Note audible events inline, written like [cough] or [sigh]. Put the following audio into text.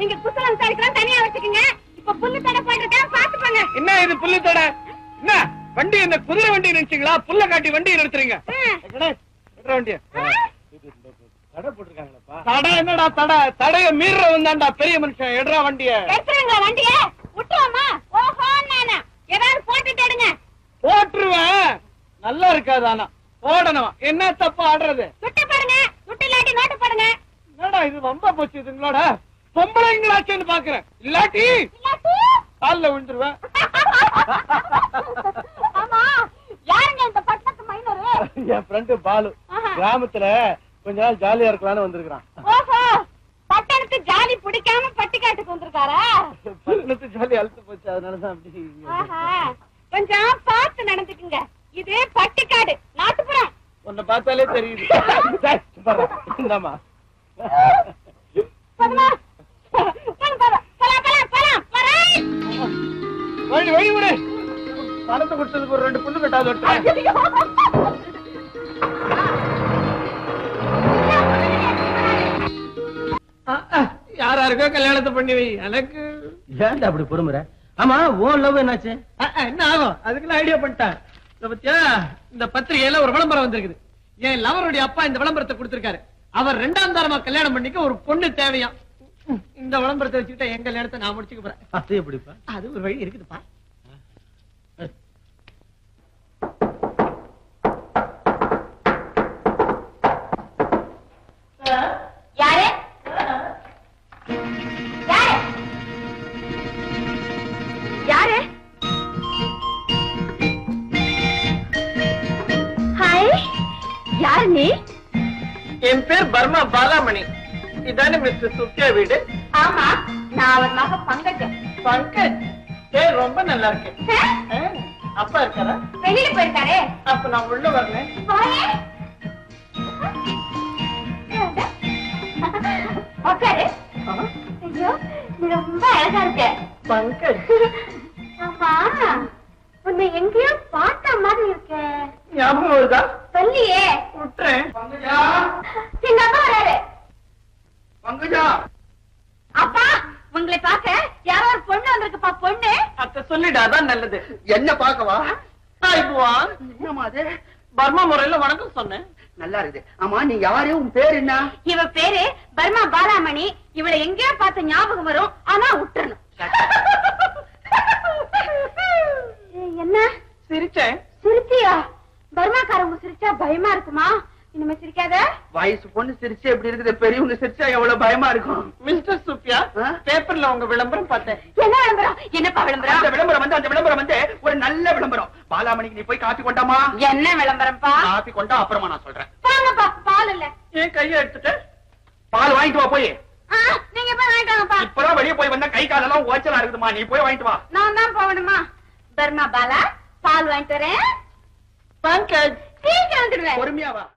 நீங்க குசலம் விசாரிக்கலாம் தனியா வச்சுக்கோங்க. இப்ப புல்லு தடை போட்டிருக்கேன் பாத்து போங்க என்ன இது புல்லு தடை? என்ன? வண்டி என்ன குதிரை வண்டி நினைச்சீங்களா? புல்ல காட்டி வண்டி நிறுத்துறீங்க. வண்டிய? தடை போட்டிருக்காங்களப்பா. தடை என்னடா தடை? தடைய மீறவன் தான்டா பெரிய மனுஷன். எடுறா வண்டிய? எடுத்துருங்க வண்டிய. விட்டுவாமா ஓஹோ நானா. ஏதாவது போட்டுட்டு எடுங்க. போட்டுருவேன். நல்லா இருக்காது ஆனா. போடணும். என்ன தப்பு ஆடுறது? சுட்டு பாருங்க. சுட்டு இல்லாட்டி நோட்டு பாருங்க என்னடா இது? வம்ப போச்சு. இதுங்களோட பொம்பளைங்களாச்சேன்னு பாக்குறேன். இல்லாட்டி கால்ல விழுந்துருவேன். ஆமா யாருங்க இந்த பட்டத்து மைனரு? என் ஃப்ரெண்டு பாலு. கிராமத்துல கொஞ்ச நாள் ஜாலியா இருக்கலாம்னு வந்திருக்கான் ஓஹோ பட்டணத்து ஜாலி பிடிக்காம பட்டிக்காட்டுக்கு வந்திருக்காரா? பட்டணத்து ஜாலி அழுத்து போச்சு அதனாலதான் அப்படி ஆஹா கொஞ்சம் பார்த்து நடந்துக்குங்க. இது பட்டிக்காடு நாட்டுப்புறம். உன்னை பார்த்தாலே தெரியுது. [laughs] பணத்தை கொடுத்ததுக்கு ஒரு ரெண்டு புல்லு கட்டாது வெட்டுறேன். ஆ, ஆ, யார் யாருக்கோ கல்யாணத்தை பண்ணி வை எனக்கு. ஏன்டா அப்படி பொறுமுற? ஆமா ஓன் லவ் என்னாச்சு? ஆ, ஆ, என்ன ஆகும்? அதுக்கு நான் ஐடியா பண்ணிட்டேன். பத்தியா இந்த பத்திரிகையில ஒரு விளம்பரம் வந்திருக்குது. என் லவருடைய அப்பா இந்த விளம்பரத்தை கொடுத்திருக்காரு. அவர் ரெண்டாம் தாரமா கல்யாணம் பண்ணிக்க ஒரு பொண்ணு தேவையாம். இந்த விளம்பரத்தை வச்சுக்கிட்டா என் கல்யாணத்தை நான் முடிச்சுக்க போறேன். அது எப்படிப்பா? அது ஒரு வழி இருக்குதுப்பா. யார் நீ? என் பேர் பர்மா பாலாமணி. இதானே மிஸ்டர் சுத்தியா வீடு? ஆமா நான் அவர் மக பங்கஜம். பங்கஜ்? பேர் ரொம்ப நல்லா இருக்கு அப்பா இருக்காரா? வெளியில போயிருக்காரே. அப்ப நான் உள்ள வரல வாயே. உக்காரு. ஐயோ நீ ரொம்ப அழகா இருக்க. பங்கஜ்? ஆமா. உன்னை எங்கேயோ பார்த்த மாதிரி இருக்க. ஞாபகம் வருதா சொல்லியே விட்டுறேன் பங்கஜா எங்க அப்பா வராரு பங்கஜா அப்பா உங்களை பார்க்க யாரோ ஒரு பொண்ணு? அத்த சொல்லிடு அதான் நல்லது. என்ன பாக்கவா அது? பர்மா முறையில வணக்கம் சொன்னேன். நல்லா இருக்குது. ஆமா நீ யாரு? உன் பேர் என்ன? இவ பேரு பர்மா பாலாமணி. இவளை எங்கேயோ பார்த்த ஞாபகம் வரும். ஆனா விட்டுறணும் ஏய், என்ன? சிரிச்சேன். சிரிச்சியா? பர்மாக்காரவங்க சிரிச்சா பயமா இருக்குமா? இனிமே சிரிக்காத. வயசு பொண்ணு சிரிச்சு எப்படி இருக்குது? பெரியவங்க சிரிச்சா எவ்வளவு பயமா இருக்கும்? மிஸ்டர் சுப்பியா? பேப்பர்ல உங்க விளம்பரம் பார்த்தேன். என்ன விளம்பரம்? என்னப்பா அந்த விளம்பரம் விளம்பரம் வந்து அந்த விளம்பரம் வந்து ஒரு நல்ல விளம்பரம். பாலாமணிக்கு நீ போய் காப்பி கொண்டாமா? என்ன விளம்பரம்ப்பா? காப்பி கொண்டா அப்புறமா நான் சொல்றேன். வாங்கப்பா பால் இல்ல. என் கையை எடுத்துட்டு? பால் வாங்கிட்டு வா போய். ஆ, நீங்க போய் வாங்கிட்டு வாங்கப்பா. இப்பதான் வெளியே போய் வந்தா கை காலெல்லாம் ஓச்சலா இருக்குதுமா நீ போய் வாங்கிட்டு வா. நான் தான் போகணுமா? பர்மா பாலா பால் வாங்கிட்டு வரேன். பங்கஜ்